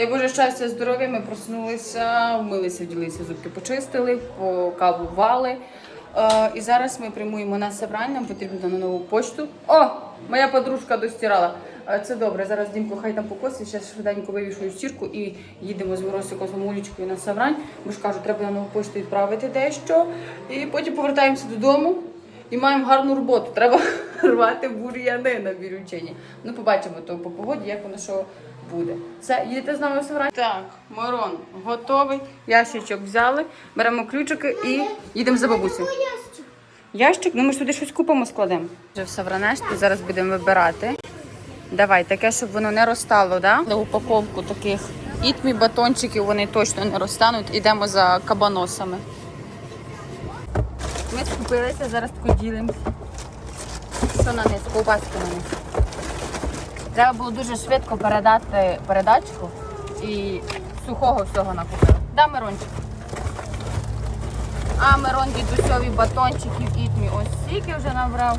Дай Боже щастя, здоров'я. Ми проснулися, вмилися, вділися, зубки почистили, покавували. Е, і зараз ми прямуємо на собрання, нам потрібно на нову почту. О, моя подружка достирала. Е, Це добре. Зараз Дімко хай там покосить, зараз швиденько вивішую стірку і їдемо з Миросиком з Мамулечкою на собрань. Бо ж кажу, треба на нову почту відправити дещо. І потім повертаємося додому. І маємо гарну роботу. Треба рвати бур'яни на бірючині. Ну, побачимо то по погоді, як воно що буде. Все, їдете з нами в Саврані? Так, Мирон готовий. Ящичок взяли, беремо ключики і їдемо за бабусю. Ящик, ну ми ж туди щось купимо, складемо. Вже в Савранешті, зараз будемо вибирати. Давай, таке, щоб воно не розтало, да? Для упаковку таких ітмі батончиків вони точно не розтануть. Ідемо за кабаносами. Ми скупилися, зараз тако ділимося. Що на низ? Ковбаски на низ. Треба було дуже швидко передати передачку і сухого всього накупили. Да, Мирончик? А Мирон дідусьові батончиків ітмі ось стільки вже набрав.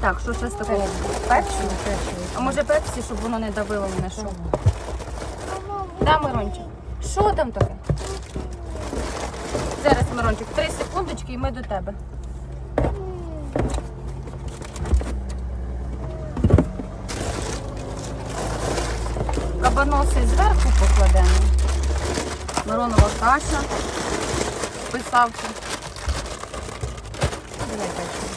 Так, що ще з такого? Пепсі? А може пепсі, щоб воно не давило мене що? Да, Мирончик? Що там таке? Зараз, Мирончик, три секундочки і ми до тебе. Кабаноси зверху покладемо. Миронова каша. Писавки. Давай печиво.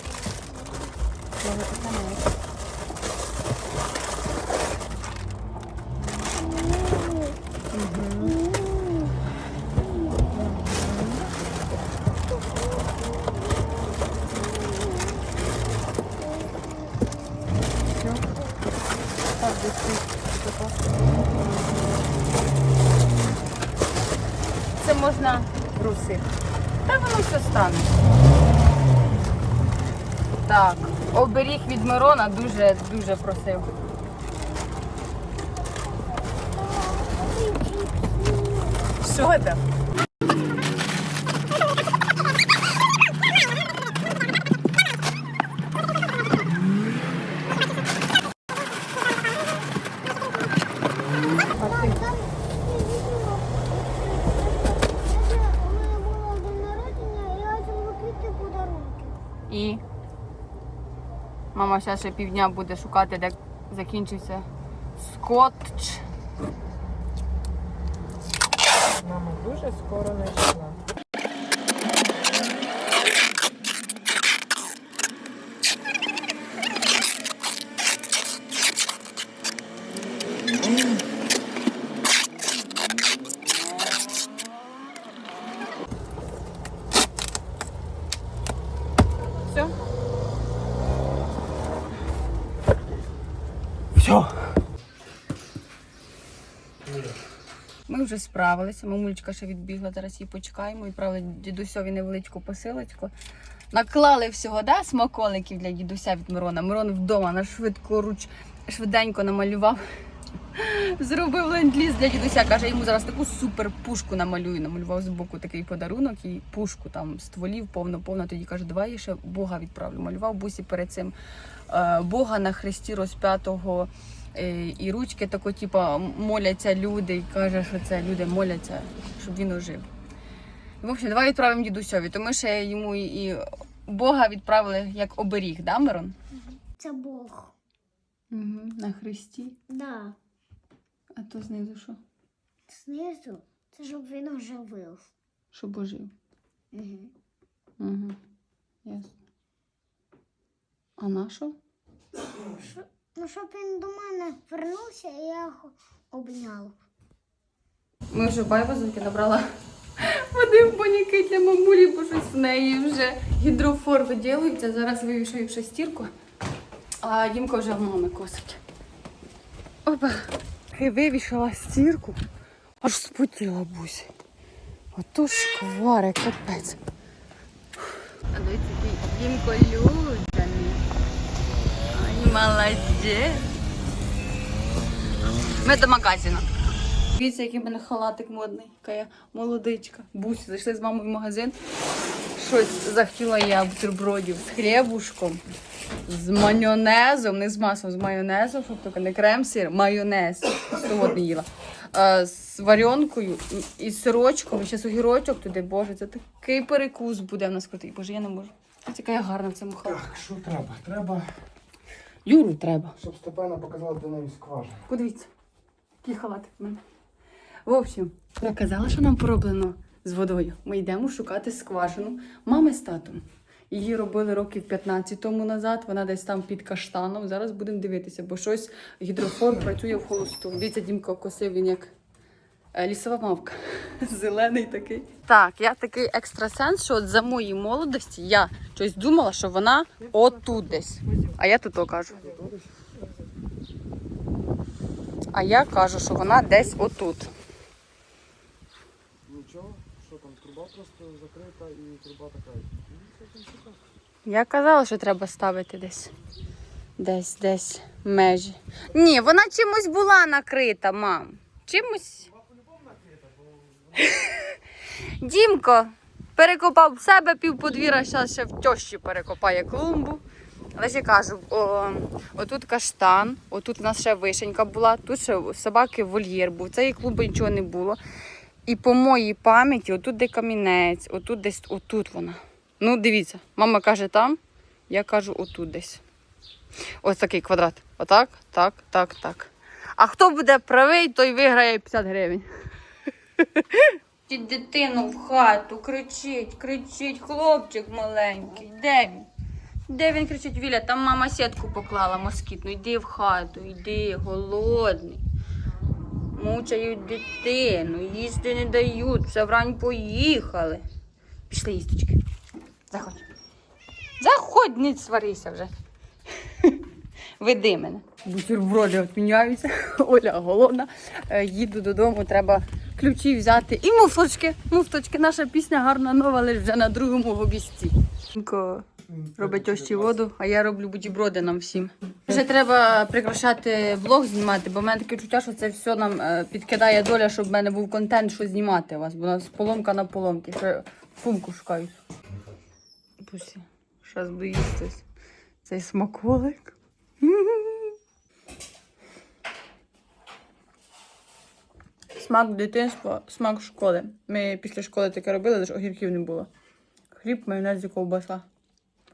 Його таке не Все. Так, десь тут тако. Це можна руси. Та воно все стане. Так, оберіг від Мирона дуже дуже просив. Що там? І зараз ще півдня буде шукати, де закінчився скотч. Мама дуже скоро знайшла. Вже справилися. Мамулечка ще відбігла, зараз її почекаємо. Відправили дідусьові невеличку посилочку. Наклали всього, да, смаколиків для дідуся від Мирона. Мирон вдома на швидку руч швиденько намалював. Зробив ленд-ліз для дідуся. Каже, йому зараз таку супер пушку намалюю. Намалював з боку такий подарунок і пушку там стволів повно-повно. Тоді каже, давай я ще Бога відправлю. Малював бусі перед цим е, Бога на хресті розп'ятого. Е, І ручки тако, типу, моляться люди, і каже, що це люди моляться, щоб він ожив. І, в общем, давай відправимо дідусьові. То ми ще йому і, і Бога відправили як оберіг, да, Мирон? Це Бог. Угу, на хресті. Да. А то знизу що? Знизу це щоб він оживив. Щоб ожив. Угу. Угу. Ясно. А на що? Ну, щоб він до мене вернувся, і я його обняла. Ми вже байбазуки набрала води в баняки для мамулі, бо щось в неї вже гідрофор виділується. Зараз вивішую в шестірку, а Дімка вже в мами косить. Опа. І вивішала стірку, аж спутіла бусь. Ото шквари, капець. А дивіться, який Дімко людяний. Молодець. Ми до магазину. Дивіться, який в мене халатик модний, яка я молодичка. Бусь, зайшли з мамою в магазин. Щось захотіла я бутербродів з хлібушком. з майонезом, не з маслом, з майонезом, щоб тільки не крем-сир, майонез. Сьогодні їла. Е, з варенкою і- з сирочком, і ще огірочок туди, боже, це такий перекус буде в нас крутий. Боже, я не можу. Ось яка я гарна в цьому хаті. Так, що треба? Треба, Юру треба. щоб Степана показала, де неї скважина. Подивіться, який халатик в мене. В общем, я казала, що нам пороблено з водою. Ми йдемо шукати скважину мами з татом. Її робили років 15 тому назад. Вона десь там під каштаном. Зараз будемо дивитися, бо щось гідрофор працює в холосту. Дивіться, Дімка косив він як лісова мавка. Зелений такий. Так, я такий екстрасенс, що от за моїй молодості я щось думала, що вона отут десь. А я тут кажу. А я кажу, що вона десь отут. Нічого, що там, труба просто закрита і труба така. Я казала, що треба ставити десь. Десь, десь межі. Ні, вона чимось була накрита, мам. Чимось. Дімко перекопав в себе пів подвір'я, зараз ще в тьощі перекопає клумбу. Але ж я кажу, о, отут каштан, отут у нас ще вишенька була, тут ще собаки вольєр був, цієї клумби нічого не було. І по моїй пам'яті, отут де камінець, отут десь, отут вона. Ну, дивіться, мама каже там, я кажу отут десь. Ось такий квадрат. Отак, так, так, так. А хто буде правий, той виграє 50 гривень. Дитину в хату, кричить, кричить, хлопчик маленький. Де він? Де він кричить, Віля, там мама сітку поклала москітну. Йди в хату, йди, голодний. Мучають дитину, їсти не дають, все врань поїхали. Пішли їсточки. Заходь. Заходь, не сварися вже. Веди мене. Бутерброди відміняються. Оля голодна. Е, Їду додому, треба ключі взяти. І муфточки. Муфточки. Наша пісня гарна нова, але вже на другому гобісті. Робить тощі воду, а я роблю бутерброди нам всім. Вже треба прикрашати влог знімати, бо в мене таке відчуття, що це все нам е, підкидає доля, щоб в мене був контент, що знімати у вас, бо у нас поломка на поломки. Ще фумку шукають. Пусі, зараз їсти цей смаколик. Смак дитинства, смак школи. Ми після школи таке робили, лише огірків не було. Хліб, майонез і ковбаса. На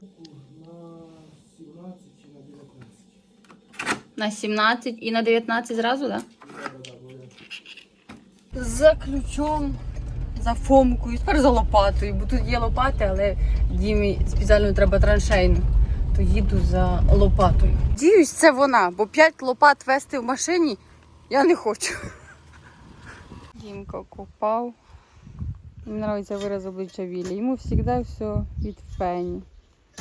17 чи на 19. На 17 і на 19 зразу, так? За ключом, за фомкою, тепер за лопатою, бо тут є лопати, але Дімі спеціально треба траншейну. То їду за лопатою. Діюсь, це вона, бо 5 лопат вести в машині я не хочу. Дімка копав. Мені подобається вираз обличчя Вілі. Йому завжди все від фені.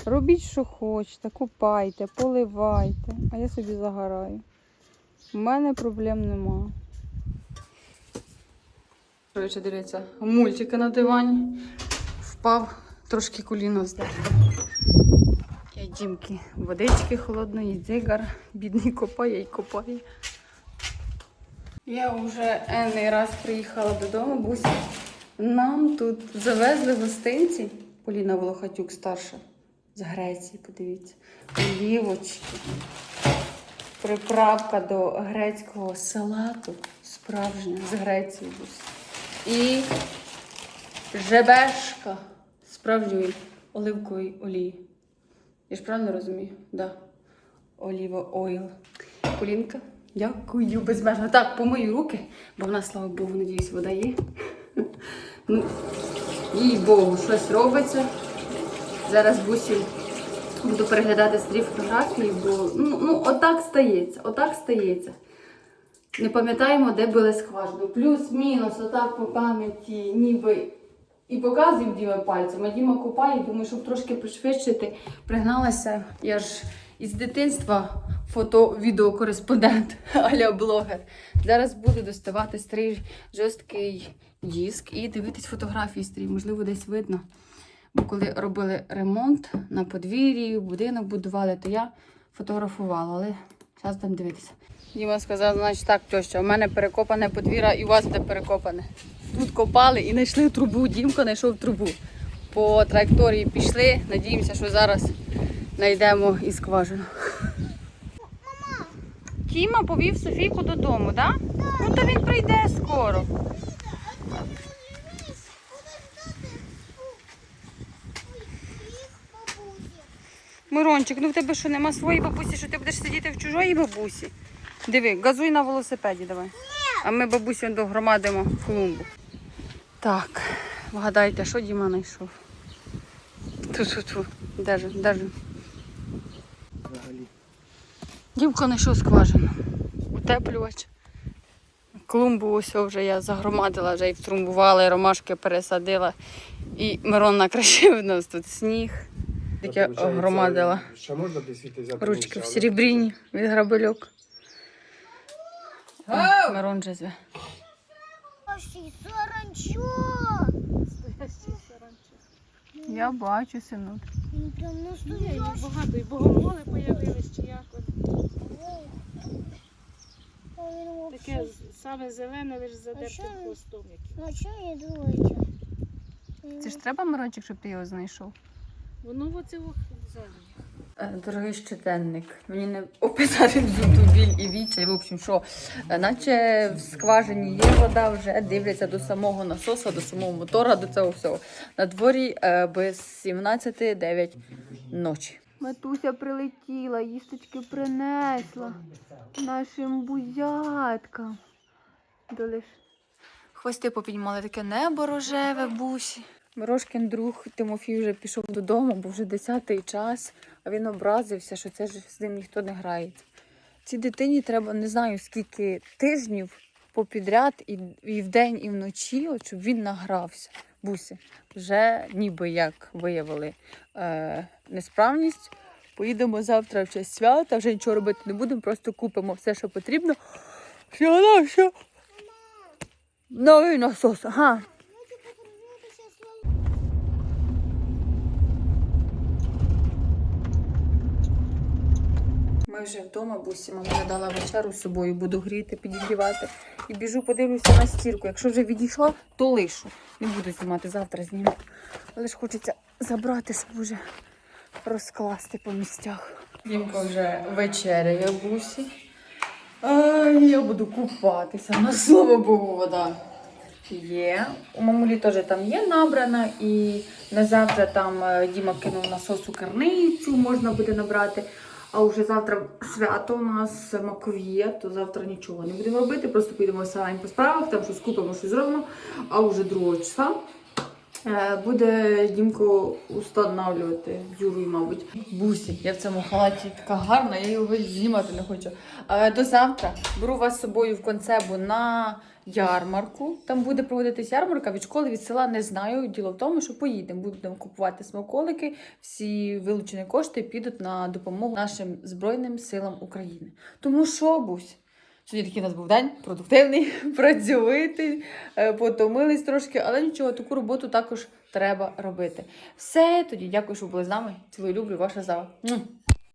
Робіть, що хочете, купайте, поливайте, а я собі загораю. У мене проблем нема. Коротше, дивіться, мультики на дивані. Впав, трошки коліно здер. Я дімки водички холодної, дзигар, бідний копає і копає. Я вже енний раз приїхала додому, бо нам тут завезли гостинці. Поліна Волохатюк старша з Греції, подивіться. Олівочки. Приправка до грецького салату. Справжня з Греції. бусь. І жебешка справжньої оливкової олії. Я ж правильно розумію? Да. Оліва ойл. Полінка, дякую безмежно. Так, помию руки, бо в нас, слава Богу, надіюсь, вода є. Ну, їй Богу, щось робиться. Зараз бусі буду переглядати старі фотографії, бо ну, ну отак стається, отак стається. Не пам'ятаємо, де були скважини. Плюс-мінус, отак по пам'яті, ніби і показує Діма пальцем, а Діма купає, думаю, щоб трошки пришвидшити, пригналася. Я ж із дитинства фото-відеокореспондент, аля блогер. Зараз буду доставати старий жорсткий диск і дивитись фотографії старі, можливо, десь видно. Бо коли робили ремонт на подвір'ї, будинок будували, то я фотографувала, але зараз там дивитися. Діма сказав, значить так, тьоща, у мене перекопане подвір'я і у вас буде перекопане. Тут копали і знайшли трубу. Дімко знайшов трубу. По траєкторії пішли. Надіємося, що зараз знайдемо і скважину. Тіма повів Софійку додому, так? Да? Ну то він прийде скоро. Мирончик, ну в тебе що, нема своєї бабусі, що ти будеш сидіти в чужої бабусі? Диви, газуй на велосипеді давай. А ми бабусю догромадимо в клумбу. Так, вгадайте, що Діма знайшов? Ту-ту-ту. Держи, держи. Дімко знайшов скважину. Утеплювач. Клумбу ось вже я загромадила, вже і втрумбувала, і ромашки пересадила. І Мирон накришив у нас тут сніг. Таке Получається, громадила. Ще можна десь взяти Ручки в серебріні від грабельок. О, Мирон же зве. Я бачу, синок. Він прям Ні, настоящий. багато, і богомоли появились, чи як от. Ой, він Таке саме зелене, лише що задертим хвостом. яким. Ну не дується? Це ж треба, Мирончик, щоб ти його знайшов. Воно в оце зелені. Е, Дорогий щоденник, мені не описати всю ту біль і відчай. В общем, що е, наче в скважині є вода, вже дивляться до самого насоса, до самого мотора, до цього всього. На дворі е, без 17-9 ночі. Матуся прилетіла, їсточки принесла нашим бузяткам. Долиш. Хвости попіднімали таке небо рожеве бусі. Мирошкин друг Тимофій вже пішов додому, бо вже 10-й час, а він образився, що це ж з ним ніхто не грається. Цій дитині треба не знаю скільки тижнів попідряд і, і вдень, і вночі, от, щоб він награвся. Бусі. Вже ніби як виявили е, несправність. Поїдемо завтра в честь свята, вже нічого робити не будемо, просто купимо все, що потрібно. На що? Новий насос. Ага. Ми вже вдома, бусі, мама дала вечеру з собою, буду гріти, підігрівати. І біжу, подивлюся на стірку. Якщо вже відійшла, то лишу. Не буду знімати, завтра зніму. Але ж хочеться забрати, щоб вже розкласти по місцях. Дімко вже вечеряє бусі. А, я буду купатися. На слава Богу, вода є. У мамулі теж там є набрана, і на завтра там е, Діма кинув насос у керницю, можна буде набрати. А вже завтра свято у нас Маковіє, то завтра нічого не будемо робити, просто підемо самі по справах, там щось купимо, щось зробимо. А вже 2 числа буде Дімко установлювати Юрою, мабуть. Бусі, я в цьому халаті така гарна, я його знімати не хочу. Е, До завтра беру вас з собою в концебу на ярмарку. Там буде проводитись ярмарка від школи від села. Не знаю. Діло в тому, що поїдемо, будемо купувати смаколики. Всі вилучені кошти підуть на допомогу нашим Збройним силам України. Тому що, Бусь? Сьогодні такий у нас був день продуктивний, працьовитий, е, потомились трошки, але нічого, таку роботу також треба робити. Все, тоді дякую, що були з нами. Цілую люблю, ваша зава.